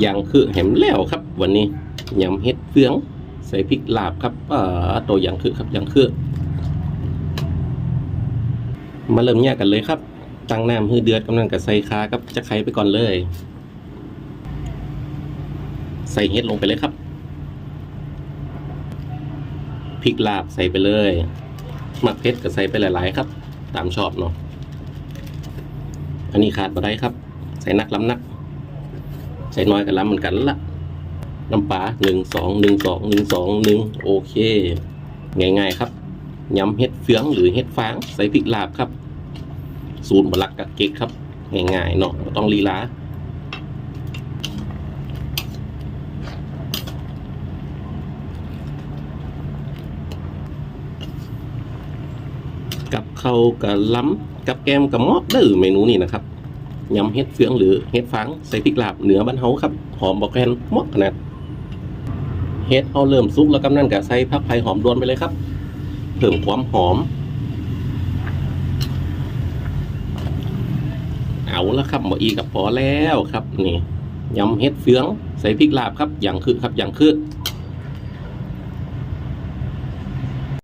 อย่างคือแหมแล้วครับ วันนี้ยำเห็ดเฟือง ใส่พริกลาบครับเอ่อตัวอย่างคือครับอย่างคือ มาเริ่มแยกกันเลยครับ ตั้งน้ำให้เดือดกำลังกับใส่คากับจะไข่ไปก่อนเลย ใส่เห็ดลงไปเลยครับพริกลาบใส่ไปเลยหมักเผ็ดก็ใส่ไปหลาย ๆ ครับ ตามชอบเนาะอันนี้ขาดมาได้ครับ ใส่นักล้ำนัก ใส่น้อยกับล้ำเหมือนกันละน้ำปลาหนึ่งสองหนึ่งสองหนึ่งสองหนึ่งโอเค ง่ายๆครับยำเห็ดเฟืองหรือเห็ดฟางใส่พริกลาบครับ สูตรบลักกับเก๊กครับ ง่ายๆเนาะต้องลีลากับเข้ากับล้ำกับแกมกับมอดเด้อเมนูนี้นะครับ ยำเห็ดเฟืองหรือเห็ดฟางใส่พริกลาบเหนือบ้านเฮาครับ หอมบอกแคนเหมดขนาดเห็ดเอาเริ่มสุกแล้วกำนั่นกับใส่ผักไผ่หอมรวนไปเลยครับ เพิ่มความหอม เอาละครับหมออีกับพอแล้วครับนี่ยำเห็ดเฟือง ใส่พริกลาบครับอย่างคือครับอย่างคือ